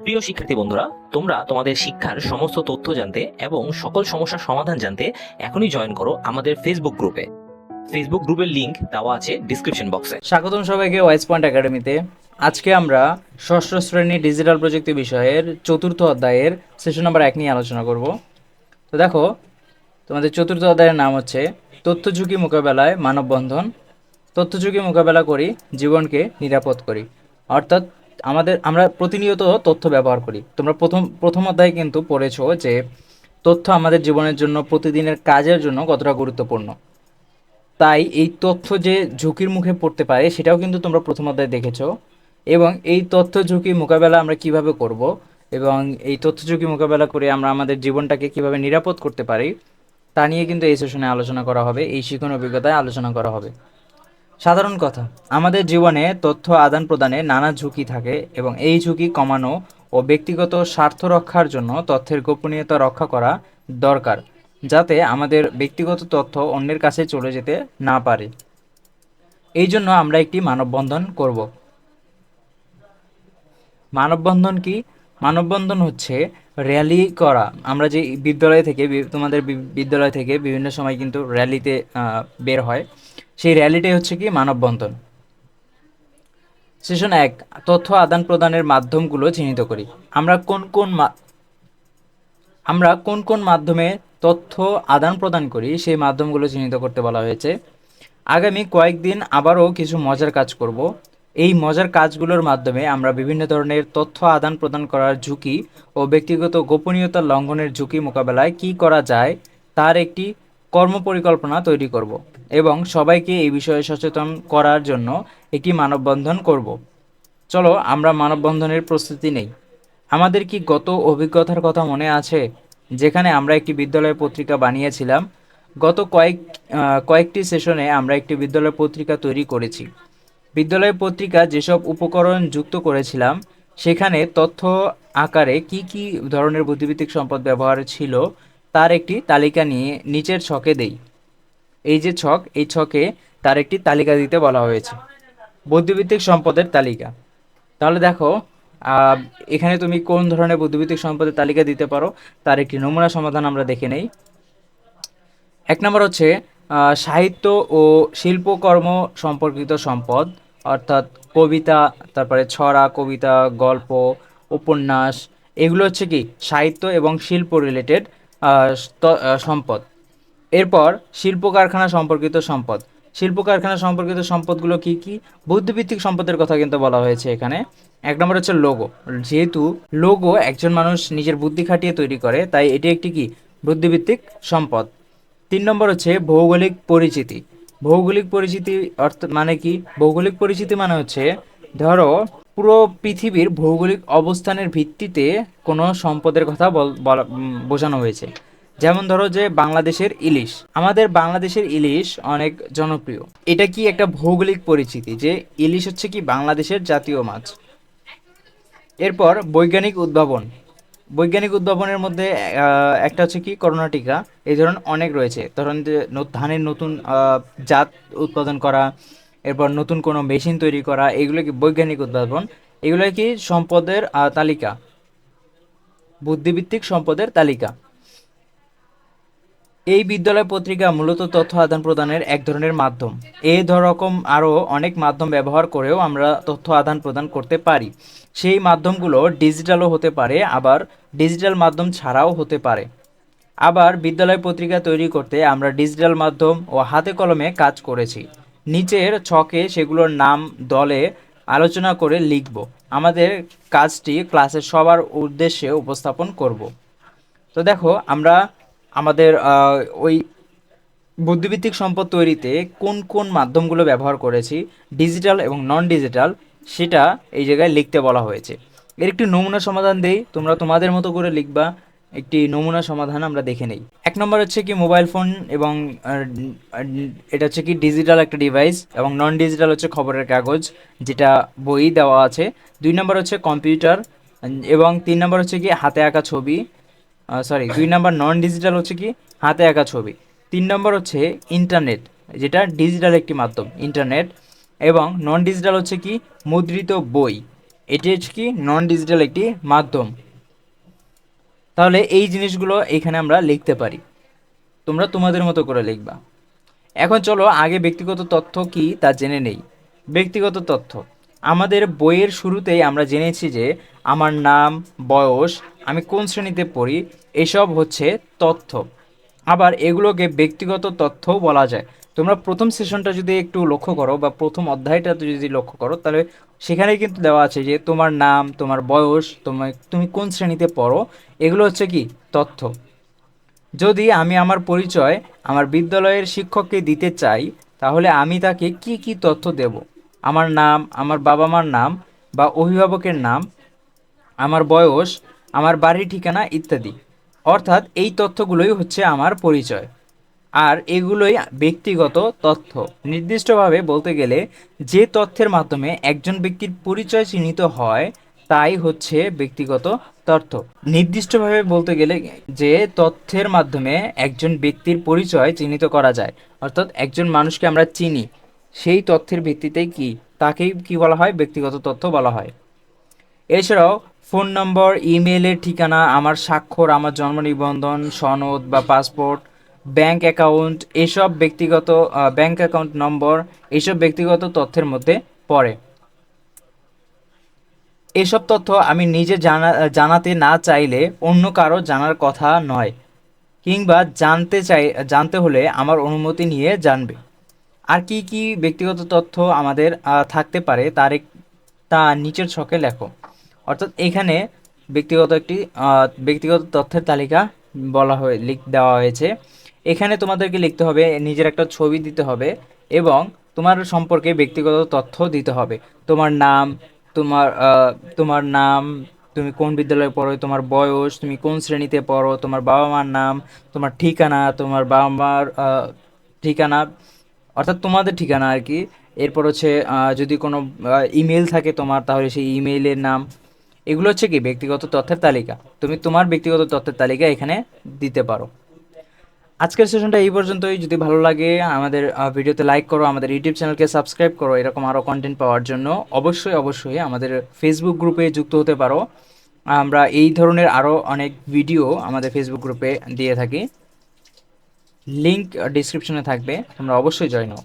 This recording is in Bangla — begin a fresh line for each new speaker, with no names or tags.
প্রিয় শিক্ষার্থী বন্ধুরা, তোমরা তোমাদের শিক্ষার সমস্ত তথ্য জানতে এবং সকল সমস্যার সমাধান জানতে এখনই জয়েন করো আমাদের ফেসবুক গ্রুপে ফেসবুক গ্রুপের লিংক দেওয়া আছে ডিসক্রিপশন বক্সে
স্বাগতম সবাইকে ওয়াইস পয়েন্ট একাডেমিতে আজকে আমরা ষষ্ঠ শ্রেণি ডিজিটাল প্রযুক্তি বিষয়ের চতুর্থ অধ্যায়ের সেশন নাম্বার এক নিয়ে আলোচনা করব। তো দেখো, তোমাদের চতুর্থ অধ্যায়ের নাম হচ্ছে তথ্য ঝুঁকি মোকাবেলায় মানববন্ধন। তথ্য ঝুঁকি মোকাবেলা করি, জীবনকে নিরাপদ করি। অর্থাৎ আমাদের, আমরা প্রতিনিয়ত তথ্য ব্যবহার করি। তোমরা প্রথম প্রথম অধ্যায়ে কিন্তু পড়েছো যে তথ্য আমাদের জীবনের জন্য, প্রতিদিনের কাজের জন্য কতটা গুরুত্বপূর্ণ। তাই এই তথ্য যে ঝুঁকির মুখে পড়তে পারে, সেটাও কিন্তু তোমরা প্রথম অধ্যায়ে দেখেছ। এবং এই তথ্য ঝুঁকি মোকাবেলা আমরা কীভাবে করব এবং এই তথ্য ঝুঁকি মোকাবেলা করে আমরা আমাদের জীবনটাকে কীভাবে নিরাপদ করতে পারি, তা নিয়ে কিন্তু এই সেশনে আলোচনা করা হবে, এই শিক্ষণ অভিজ্ঞতায় আলোচনা করা হবে। সাধারণ কথা, আমাদের জীবনে তথ্য আদান প্রদানে নানা ঝুঁকি থাকে এবং এই ঝুঁকি কমানো ও ব্যক্তিগত স্বার্থ রক্ষার জন্য তথ্যের গোপনীয়তা রক্ষা করা দরকার, যাতে আমাদের ব্যক্তিগত তথ্য অন্যের কাছে চলে যেতে না পারে। এই জন্য আমরা একটি মানববন্ধন করব। মানববন্ধন কি? মানববন্ধন হচ্ছে র্যালি করা। আমরা যে বিদ্যালয় থেকে তোমাদের বিদ্যালয় থেকে বিভিন্ন সময় কিন্তু র্যালিতে বের হয়। সেই র্যালিটাই হচ্ছে কি মানববন্ধন। সেশন এক, তথ্য আদান প্রদানের মাধ্যমগুলো চিহ্নিত করি। আমরা কোন কোন আমরা কোন কোন মাধ্যমে তথ্য আদান প্রদান করি সেই মাধ্যমগুলো চিহ্নিত করতে বলা হয়েছে। আগামী কয়েকদিন আবারও কিছু মজার কাজ করব। এই মজার কাজগুলোর মাধ্যমে আমরা বিভিন্ন ধরনের তথ্য আদান প্রদান করার ঝুঁকি ও ব্যক্তিগত গোপনীয়তা লঙ্ঘনের ঝুঁকি মোকাবেলায় কি করা যায় তার একটি কর্মপরিকল্পনা তৈরি করব এবং সবাইকে এই বিষয়ে সচেতন করার জন্য একটি মানববন্ধন করব। চলো, আমরা মানববন্ধনের প্রস্তুতি নেই। আমাদের কি গত অভিজ্ঞতার কথা মনে আছে? যেখানে আমরা একটি বিদ্যালয় পত্রিকা বানিয়েছিলাম। গত কয়েক কয়েকটি সেশনে আমরা একটি বিদ্যালয় পত্রিকা তৈরি করেছি। বিদ্যালয় পত্রিকা যেসব উপকরণ যুক্ত করেছিলাম, সেখানে তথ্য আকারে কি কি ধরনের বুদ্ধিভিত্তিক সম্পদ ব্যবহার ছিল তার একটি তালিকা নিয়ে নিচের ছকে দেই। এই যে ছক, এই ছকে তার একটি তালিকা দিতে বলা হয়েছে। বুদ্ধিভিত্তিক সম্পদের তালিকা। তাহলে দেখো এখানে তুমি কোন ধরনের বুদ্ধিভিত্তিক সম্পদের তালিকা দিতে পারো, তার একটি নমুনা সমাধান আমরা দেখে নেই। এক নম্বর হচ্ছে সাহিত্য ও শিল্পকর্ম সম্পর্কিত সম্পদ, অর্থাৎ কবিতা, তারপরে ছড়া, কবিতা, গল্প, উপন্যাস, এগুলো হচ্ছে কি, সাহিত্য এবং শিল্প রিলেটেড সম্পদ। এরপর শিল্প কারখানা সম্পর্কিত সম্পদ। শিল্প কারখানা সম্পর্কিত সম্পদগুলো কি কি? বুদ্ধিভিত্তিক সম্পদের কথা কিন্তু বলা হয়েছে এখানে। এক নম্বর হচ্ছে লোগো। যেহেতু লোগো একজন মানুষ নিজের বুদ্ধি খাটিয়ে তৈরি করে, তাই এটি একটি কি? বুদ্ধিভিত্তিক সম্পদ। তিন নম্বর হচ্ছে ভৌগোলিক পরিচিতি। ভৌগোলিক পরিচিতি অর্থ মানে কি? ভৌগোলিক পরিচিতি মানে হচ্ছে ধরো, পুরো পৃথিবীর ভৌগোলিক অবস্থানের ভিত্তিতে কোনো সম্পদের কথা বোঝানো হয়েছে। যেমন ধরো যে বাংলাদেশের ইলিশ। আমাদের বাংলাদেশের ইলিশ অনেক জনপ্রিয়। এটা কি একটা ভৌগোলিক পরিচিতি যে ইলিশ হচ্ছে কি বাংলাদেশের জাতীয় মাছ? এরপর বৈজ্ঞানিক উদ্ভাবন। বৈজ্ঞানিক উদ্ভাবনের মধ্যে একটা হচ্ছে কি করোনা টিকা। এই ধরনের অনেক রয়েছে। ধরুন যে ধানের নতুন জাত উৎপাদন করা এরপর নতুন কোনো মেশিন তৈরি করা, এগুলো কি বৈজ্ঞানিক উদ্ভাবন? এগুলো কি সম্পদের তালিকা? বুদ্ধিভিত্তিক সম্পদের তালিকা। এই বিদ্যালয় পত্রিকা মূলত তথ্য আদান প্রদানের এক ধরনের মাধ্যম। এই রকম আরও অনেক মাধ্যম ব্যবহার করেও আমরা তথ্য আদান প্রদান করতে পারি। সেই মাধ্যমগুলো ডিজিটালও হতে পারে, আবার ডিজিটাল মাধ্যম ছাড়াও হতে পারে। আবার বিদ্যালয় পত্রিকা তৈরি করতে আমরা ডিজিটাল মাধ্যম ও হাতে কলমে কাজ করেছি। নিচের ছকে সেগুলোর নাম দলে আলোচনা করে লিখব। আমাদের কাজটি ক্লাসের সবার উদ্দেশ্যে উপস্থাপন করব। তো দেখো, আমরা আমাদের ওই বুদ্ধিভিত্তিক সম্পদ তৈরিতে কোন কোন মাধ্যমগুলো ব্যবহার করেছি, ডিজিটাল এবং নন ডিজিটাল সেটা এই জায়গায় লিখতে বলা হয়েছে। এর একটি নমুনা সমাধান দেই, তোমরা তোমাদের মতো করে লিখবা। একটি নমুনা সমাধান আমরা দেখে নেই। এক নম্বর হচ্ছে কি মোবাইল ফোন এবং এটা হচ্ছে কি ডিজিটাল একটা ডিভাইস এবং নন ডিজিটাল হচ্ছে খবরের কাগজ, যেটা বই দেওয়া আছে। দুই নম্বর হচ্ছে কম্পিউটার এবং তিন নম্বর হচ্ছে কি হাতে আঁকা ছবি। সরি দুই নম্বর নন ডিজিটাল হচ্ছে কি হাতে আঁকা ছবি। তিন নম্বর হচ্ছে ইন্টারনেট যেটা ডিজিটাল একটি মাধ্যম ইন্টারনেট এবং নন ডিজিটাল হচ্ছে কি মুদ্রিত বই। এটি হচ্ছে কি নন ডিজিটাল একটি মাধ্যম। তাহলে এই জিনিসগুলো এখানে আমরা লিখতে পারি। তোমরা তোমাদের মতো করে লিখবা। এখন চলো আগে ব্যক্তিগত তথ্য কি তা জেনে নেই। ব্যক্তিগত তথ্য। আমাদের বইয়ের শুরুতেই আমরা জেনেছি যে আমার নাম, বয়স, আমি কোন শ্রেণীতে পড়ি, এসব হচ্ছে তথ্য। আবার এগুলোকে ব্যক্তিগত তথ্যও বলা যায়। তোমরা প্রথম সেশনটা যদি একটু লক্ষ্য করো বা প্রথম অধ্যায়টা যদি লক্ষ্য করো, তাহলে সেখানে কিন্তু দেওয়া আছে যে তোমার নাম, তোমার বয়স তোমার তুমি কোন শ্রেণীতে পড়ো, এগুলো হচ্ছে কি? তথ্য। যদি আমি আমার পরিচয় আমার বিদ্যালয়ের শিক্ষককে দিতে চাই, তাহলে আমি তাকে কি কি তথ্য দেব? আমার নাম, আমার বাবা মার নাম বা অভিভাবকের নাম, আমার বয়স, আমার বাড়ির ঠিকানা ইত্যাদি। অর্থাৎ এই তথ্যগুলোই হচ্ছে আমার পরিচয়। আর এগুলোই ব্যক্তিগত তথ্য। নির্দিষ্টভাবে বলতে গেলে, যে তথ্যের মাধ্যমে একজন ব্যক্তির পরিচয় চিহ্নিত হয়, তাই হচ্ছে ব্যক্তিগত তথ্য। নির্দিষ্টভাবে বলতে গেলে যে তথ্যের মাধ্যমে একজন ব্যক্তির পরিচয় চিহ্নিত করা যায়, অর্থাৎ একজন মানুষকে আমরা চিনি, সেই তথ্যের ভিত্তিতেই কি, তাকেই কি বলা হয়? ব্যক্তিগত তথ্য বলা হয়। এছাড়াও, ফোন নম্বর ইমেলের ঠিকানা, আমার স্বাক্ষর, আমার জন্ম নিবন্ধন, সনদ বা পাসপোর্ট ব্যাংক অ্যাকাউন্ট, এসব ব্যক্তিগত ব্যাংক অ্যাকাউন্ট নম্বর, এসব ব্যক্তিগত তথ্যের মধ্যে পড়ে। এসব তথ্য আমি নিজে জানা জানাতে না চাইলে অন্য কারও জানার কথা নয়, কিংবা জানতে চাই, জানতে হলে আমার অনুমতি নিয়ে জানবে। আর কি কি ব্যক্তিগত তথ্য আমাদের থাকতে পারে তার তা নিচের ছকে লেখো। অর্থাৎ এখানে ব্যক্তিগত একটি ব্যক্তিগত তথ্যের তালিকা বলা হয়ে, লিখ, দেওয়া হয়েছে। এখানে তোমাদেরকে লিখতে হবে, নিজের একটা ছবি দিতে হবে এবং তোমার সম্পর্কে ব্যক্তিগত তথ্য দিতে হবে। তোমার নাম, তোমার তোমার নাম, তুমি কোন বিদ্যালয়ে পড়ো, তোমার বয়স, তুমি কোন শ্রেণীতে পড়ো, তোমার বাবা মার নাম, তোমার ঠিকানা, তোমার বাবা মার ঠিকানা, অর্থাৎ তোমাদের ঠিকানা আর কি। এরপর হচ্ছে যদি কোনো ইমেল থাকে তোমার, তাহলে সেই ইমেইলের নাম। এগুলো হচ্ছে কি? ব্যক্তিগত তথ্যের তালিকা। তুমি তোমার ব্যক্তিগত তথ্যের তালিকা এখানে দিতে পারো। আজকের সেশনটা এই পর্যন্তই। যদি ভালো লাগে, আমাদের ভিডিওতে লাইক করো, আমাদের ইউটিউব চ্যানেলকে সাবস্ক্রাইব করো, এরকম আরও কন্টেন্ট পাওয়ার জন্য। অবশ্যই অবশ্যই আমাদের ফেসবুক গ্রুপে যুক্ত হতে পারো। আমরা এই ধরনের আরও অনেক ভিডিও আমাদের ফেসবুক গ্রুপে দিয়ে থাকি। লিংক ডিসক্রিপশনে থাকবে, তোমরা অবশ্যই জয়েন হও।